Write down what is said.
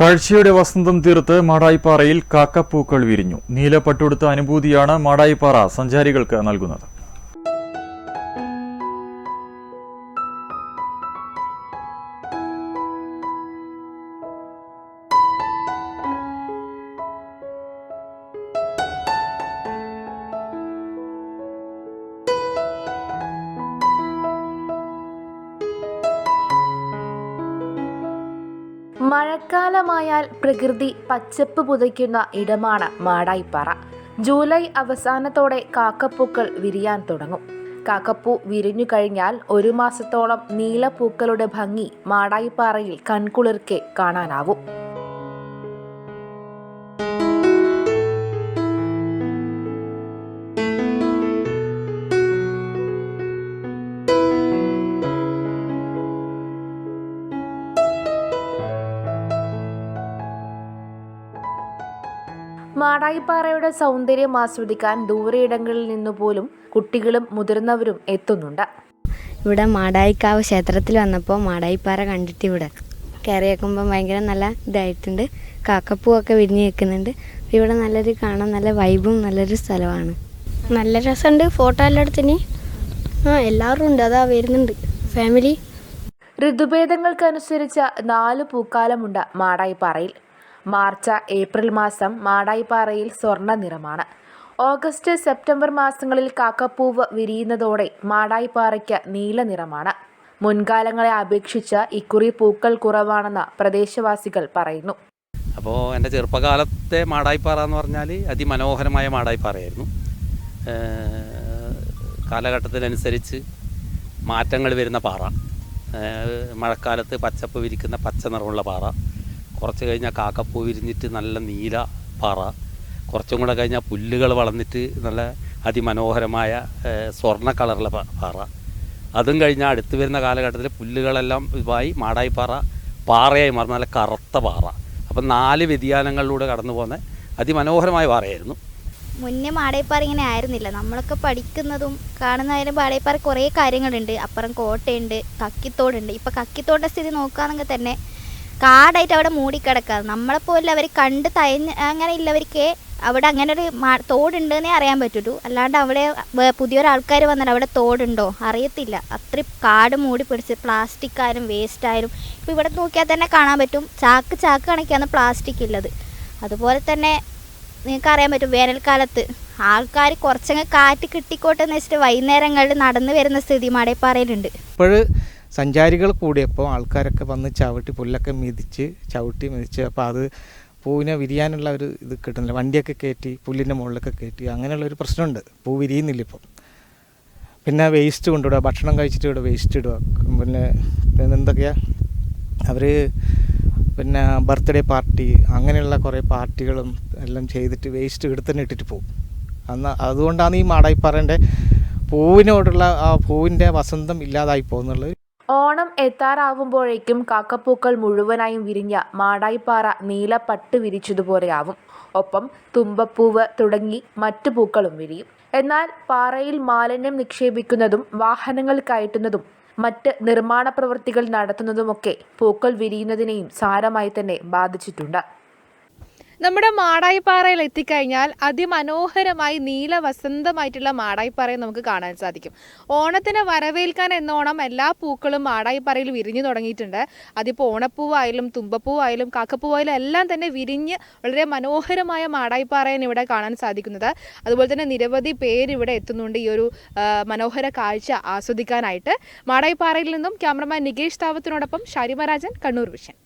കാഴ്ചയുടെ വസന്തം തീർത്ത് മാടായിപ്പാറയിൽ കാക്കപ്പൂക്കൾ വിരിഞ്ഞു. നീലപ്പട്ടുടുത്ത അനുഭൂതിയാണ് മാടായിപ്പാറ സഞ്ചാരികൾക്ക് നൽകുന്നത്. മഴക്കാലമായാൽ പ്രകൃതി പച്ചപ്പ് പുതയ്ക്കുന്ന ഇടമാണ് മാടായിപ്പാറ. ജൂലൈ അവസാനത്തോടെ കാക്കപ്പൂക്കൾ വിരിയാൻ തുടങ്ങും. കാക്കപ്പൂ വിരിഞ്ഞു കഴിഞ്ഞാൽ ഒരു മാസത്തോളം നീലപ്പൂക്കളുടെ ഭംഗി മാടായിപ്പാറയിൽ കൺകുളിർക്കെ കാണാനാവും. മാടായിപ്പാറയുടെ സൗന്ദര്യം ആസ്വദിക്കാൻ ദൂരയിടങ്ങളിൽ നിന്നു പോലും കുട്ടികളും മുതിർന്നവരും എത്തുന്നുണ്ട്. ഇവിടെ മാടായിക്കാവ് ക്ഷേത്രത്തിൽ വന്നപ്പോൾ മാടായിപ്പാറ കണ്ടിട്ട് ഇവിടെ കയറി വെക്കുമ്പോൾ ഭയങ്കര നല്ല ഇതായിട്ടുണ്ട്. കാക്കപ്പൂവൊക്കെ വിരിഞ്ഞ് നിൽക്കുന്നുണ്ട്. ഇവിടെ നല്ലൊരു കാണാൻ നല്ല വൈബും നല്ലൊരു സ്ഥലമാണ്. നല്ല രസമുണ്ട്. ഫോട്ടോ എല്ലാം എടുത്തിന്. ആ എല്ലാവരും ഉണ്ട്. അതാ വരുന്നുണ്ട്. ഫാമിലി ഋതുഭേദങ്ങൾക്കനുസരിച്ച് നാല് പൂക്കാലമുണ്ട് മാടായിപ്പാറയിൽ. മാർച്ച് ഏപ്രിൽ മാസം മാടായിപ്പാറയിൽ സ്വർണ നിറമാണ് ഓഗസ്റ്റ് സെപ്റ്റംബർ മാസങ്ങളിൽ കാക്കപ്പൂവ് വിരിയുന്നതോടെ മാടായിപ്പാറയ്ക്ക് നീല നിറമാണ് മുൻകാലങ്ങളെ അപേക്ഷിച്ച് ഇക്കുറി പൂക്കൾ കുറവാണെന്ന് പ്രദേശവാസികൾ പറയുന്നു. അപ്പോൾ എന്റെ ചെറുപ്പകാലത്തെ മാടായിപ്പാറ എന്ന് പറഞ്ഞാൽ അതിമനോഹരമായ മാടായിപ്പാറയായിരുന്നു. കാലഘട്ടത്തിനനുസരിച്ച് മാറ്റങ്ങൾ വരുന്ന പാറ. മഴക്കാലത്ത് പച്ചപ്പ് വിരിക്കുന്ന പച്ച നിറമുള്ള പാറ. കുറച്ച് കഴിഞ്ഞാൽ കാക്കപ്പൂ വിരിഞ്ഞിട്ട് നല്ല നീല പാറ. കുറച്ചും കൂടെ കഴിഞ്ഞാൽ പുല്ലുകൾ വളർന്നിട്ട് നല്ല അതിമനോഹരമായ സ്വർണ കളറിലെ പാറ. അതും കഴിഞ്ഞാൽ അടുത്ത് വരുന്ന കാലഘട്ടത്തിൽ പുല്ലുകളെല്ലാം ഇതായി മാടായിപ്പാറ പാറയായി മാറും. നല്ല കറുത്ത പാറ. അപ്പം നാല് വ്യതിയാനങ്ങളിലൂടെ കടന്നു പോകുന്ന അതിമനോഹരമായ പാറയായിരുന്നു. മുന്നേ മാടയപ്പാറ ഇങ്ങനെ ആയിരുന്നില്ല. നമ്മളൊക്കെ പഠിക്കുന്നതും കാണുന്നതിലും മാടയപ്പാറ കുറേ കാര്യങ്ങളുണ്ട്. അപ്പുറം കോട്ടയുണ്ട് കക്കിത്തോടുണ്ട്. ഇപ്പം കക്കിത്തോടിന്റെ സ്ഥിതി നോക്കുകയാണെങ്കിൽ തന്നെ കാടായിട്ട് അവിടെ മൂടിക്കിടക്കുക നമ്മളെപ്പോലെ അവർ കണ്ട് തയഞ്ഞ് അങ്ങനെ ഇല്ലവർക്ക് അവിടെ അങ്ങനെ ഒരു തോടുണ്ടെന്നേ അറിയാൻ പറ്റുള്ളൂ. അല്ലാണ്ട് അവിടെ പുതിയൊരു പുതിയൊരാൾക്കാർ വന്നാൽ അവിടെ തോടുണ്ടോ? അറിയത്തില്ല. അത്രയും കാട് മൂടി പിടിച്ച് പ്ലാസ്റ്റിക് ആയാലും വേസ്റ്റ് ആയാലും ഇപ്പോൾ ഇവിടെ നോക്കിയാൽ തന്നെ കാണാൻ പറ്റും. ചാക്ക് ചാക്ക് കണക്കിയാണ് പ്ലാസ്റ്റിക് ഉള്ളത്. അതുപോലെ തന്നെ നിങ്ങൾക്ക് അറിയാൻ പറ്റും വേനൽക്കാലത്ത് ആൾക്കാർ കുറച്ചങ്ങ് കാറ്റ് കിട്ടിക്കോട്ടെ എന്ന് വെച്ചിട്ട് വൈകുന്നേരങ്ങളിൽ നടന്നു വരുന്ന സ്ഥിതി മടയപ്പാറയിലുണ്ട്. ഇപ്പോൾ സഞ്ചാരികൾ കൂടിയപ്പോൾ ആൾക്കാരൊക്കെ വന്ന് ചവിട്ടി പുല്ലൊക്കെ മിതിച്ച് ചവിട്ടി മിതിച്ച്. അപ്പോൾ അത് പൂവിനെ വിരിയാനുള്ള ഒരു ഇത് കിട്ടുന്നില്ല. വണ്ടിയൊക്കെ കയറ്റി പുല്ലിന്റെ മുകളിലൊക്കെ കയറ്റി. അങ്ങനെയുള്ള ഒരു പ്രശ്നമുണ്ട്. പൂ വിരിയുന്നില്ല ഇപ്പം. പിന്നെ വേസ്റ്റ് കൊണ്ടുവിടുക ഭക്ഷണം കഴിച്ചിട്ട് ഇവിടെ വേസ്റ്റ് ഇടുക. പിന്നെ എന്തൊക്കെയാണ് അവർ പിന്നെ ബർത്ത്ഡേ പാർട്ടി അങ്ങനെയുള്ള കുറേ പാർട്ടികളും എല്ലാം ചെയ്തിട്ട് വേസ്റ്റ് ഇവിടെ തന്നെ ഇട്ടിട്ട് പോകും അന്ന് അതുകൊണ്ടാണ് ഈ മാടായിപ്പാറേന്റെ പൂവിനോടുള്ള ആ പൂവിന്റെ വസന്തം ഇല്ലാതായി പോകുന്നുള്ളത് ഓണം എത്താറാവുമ്പോഴേക്കും കാക്കപ്പൂക്കൾ മുഴുവനായും വിരിഞ്ഞ മാടായിപ്പാറ നീല പട്ട് വിരിച്ചതുപോലെയാവും. ഒപ്പം തുമ്പപ്പൂവ് തുടങ്ങി മറ്റു പൂക്കളും വിരിയും. എന്നാൽ പാറയിൽ മാലിന്യം നിക്ഷേപിക്കുന്നതും വാഹനങ്ങൾ കയറ്റുന്നതും മറ്റ് നിർമ്മാണ പ്രവൃത്തികൾ നടത്തുന്നതുമൊക്കെ പൂക്കൾ വിരിയുന്നതിനെയും സാരമായി തന്നെ ബാധിച്ചിട്ടുണ്ട്. നമ്മുടെ മാടായിപ്പാറയിൽ എത്തിക്കഴിഞ്ഞാൽ അതിമനോഹരമായി നീല വസന്തമായിട്ടുള്ള മാടായിപ്പാറയെ നമുക്ക് കാണാൻ സാധിക്കും. ഓണത്തിന് വരവേൽക്കാൻ എന്നോണം എല്ലാ പൂക്കളും മാടായിപ്പാറയിൽ വിരിഞ്ഞു തുടങ്ങിയിട്ടുണ്ട്. അതിപ്പോൾ ഓണപ്പൂവായാലും തുമ്പപ്പൂവായാലും കാക്കപ്പൂവായാലും എല്ലാം തന്നെ വിരിഞ്ഞ് വളരെ മനോഹരമായ മാടായിപ്പാറയാണ് ഇവിടെ കാണാൻ സാധിക്കുന്നത്. അതുപോലെ തന്നെ നിരവധി പേര് ഇവിടെ എത്തുന്നുണ്ട് ഈ ഒരു മനോഹര കാഴ്ച ആസ്വദിക്കാനായിട്ട്. മാടായിപ്പാറയിൽ നിന്നും ക്യാമറമാൻ നികേഷ് താവത്തിനോടൊപ്പം ഷാരിമരാജൻ കണ്ണൂർ വിഷൻ.